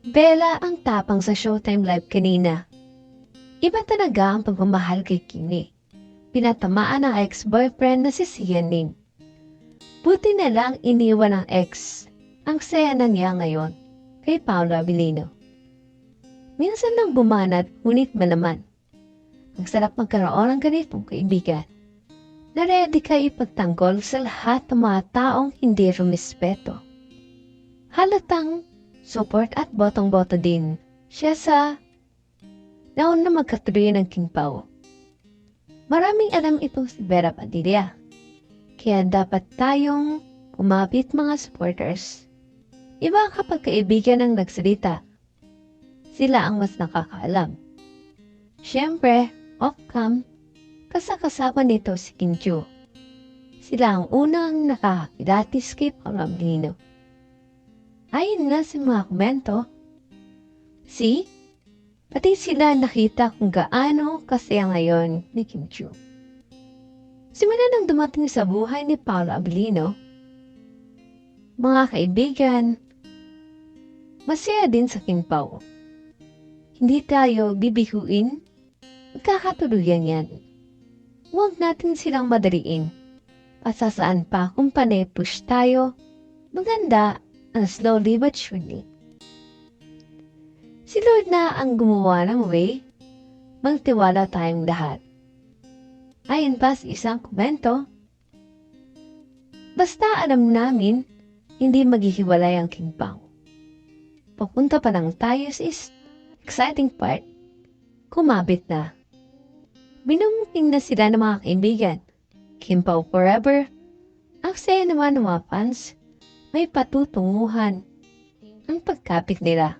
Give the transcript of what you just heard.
Bella ang tapang sa Showtime Live kanina. Iba talaga ang pagmamahal kay Kimi. Pinatamaan ng ex-boyfriend na si Sianin. Buti na lang iniwan ng ex. Ang saya na niya ngayon kay Paolo Abilino. Minsan lang bumanat, ngunit malaman. Ang sarap magkaroon ng ganitong kaibigan. Na ready ka ipagtanggol sa lahat ng mga taong hindi rumispeto. Halatang support at botong-boto din siya sa naon na magkatuloy ng King Pao. Maraming alam ito si Vera Padilla. Kaya dapat tayong umapit mga supporters. Iba kapag kaibigan ang nagsalita. Sila ang mas nakakaalam. Siyempre, off-cam, kasakasama nito si Kim Chu. Sila ang unang nakakakilatis kay Pamamlino. Ayon nga sa mga komento, see, pati sila nakita kung gaano kasaya ngayon ni Kim Chu. Simula nang dumating sa buhay ni Paolo Abilino, mga kaibigan, masaya din sa King Pao. Hindi tayo bibiguin, magkakatuluyan yan. Huwag natin silang madaliin. Pasasaan pa kung panay push tayo, maganda ang slowly but surely. Si Lord na ang gumawa ng way, magtiwala tayong lahat. Ayon pa sa isang komento, basta alam namin, hindi maghihiwalay ang Pao. Papunta pa lang tayo sa is- exciting part, kumabit na. Binumuting na sila ng mga kaibigan. Kim Pao forever. Ang saya naman ng mga fans, may patutunguhan ang pagkapit nila.